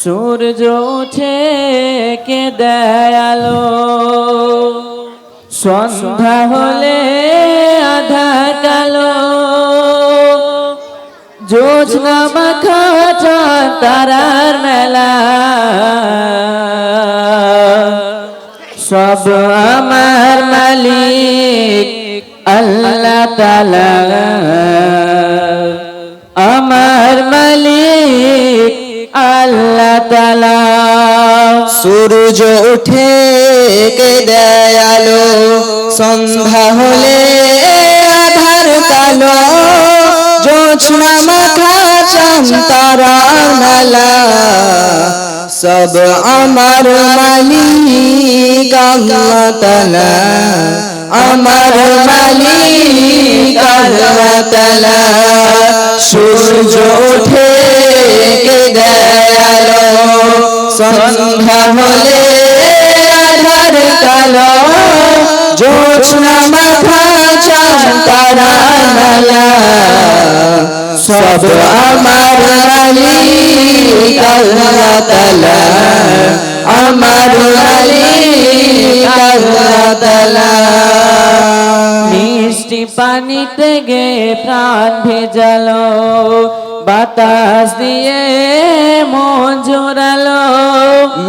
সূর্য উঠে কে দয়ালো। সন্ধ্যা হলে আধা কালো। জোছনা মাখা চাঁদ তারার মেলা। সব আমার মালিক আল্লাহ তালা আমার মালিক আল্লাহ তালা সূর্য উঠে কে দয়ালো, সন্ধ্যা হলে আধার কালো জোছনা মাথা চান্তারা মেলা। সব আমার মালিক আল্লাহ তালা আমার মালিক আল্লাহ তালা সূর্য উঠে সন্ধ্যা হলে আধার কালো জোছনা মাথা চাঁতারা মেলা। সব আমার মালিক আল্লাহ আমার মালিক আল্লাহ মিষ্টি পানিতে গে প্রাণ ভেজালো। বাতাস দিয়ে মন জোরালো।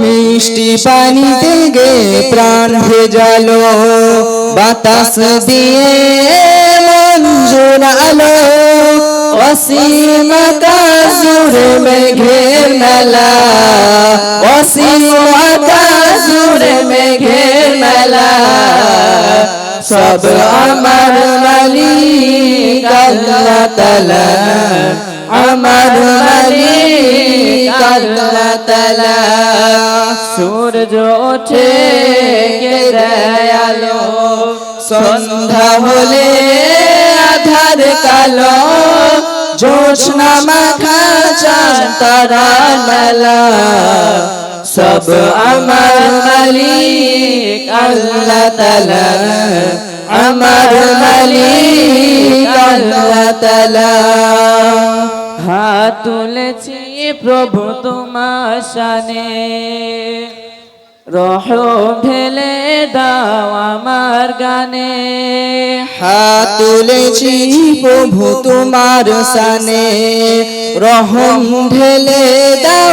মিষ্টি পানিতে গে প্রাণ ভেজালো। বাতাস দিয়ে মন জোড়ালো অসীম কাজুর মেঘের মেলা। সব আমার মালিক আল্লাহ তালা আমার মালিক আল্লাহ তালা সূর্য ওঠে কে দয়ালো? সন্ধ্যা হলে আধার কালো। জোছনা মাখা চাঁদ তারা মেলা। সব আমার মালিক আল্লাহ তালা আমার মালিক আল্লাহ তালা হাত তুলেছি প্রভু তোমার শানে। রহ ঢেলে দাও আমার গানে। হাত তুলেছি প্রভু তোমার সানে রহম ঢেলে দাও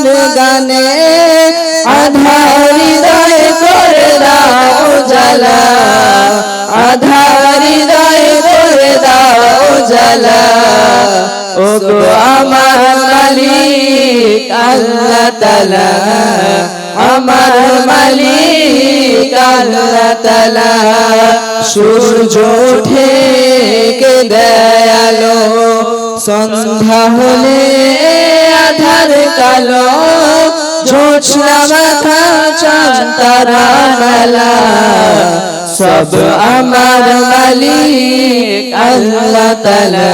আমার গানে আধার হৃদয় করে দাও জ্বালা আধার হৃদয় করে দাও জ্বালা ও গো আমার মালিক, আল্লাহ তালা আমার মালিক, আল্লাহ তালা সূর্য ওঠে কে দয়ালো, সন্ধ্যা হলে কালো জোছনা মাথা চাঁদ তারা মেলা সব আমার মালিক আল্লাহ তালা।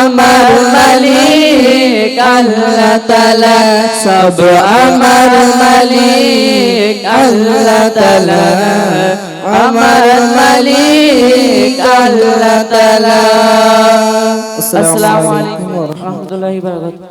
আমার মালিক আল্লাহ তালা। সব আমার মালিক আল্লাহ তালা। আমার মালিক আল্লাহ তালা। আসসালামু আলাইকুম ওয়া রাহমাতুল্লাহি ওয়া বারাকাতুহু।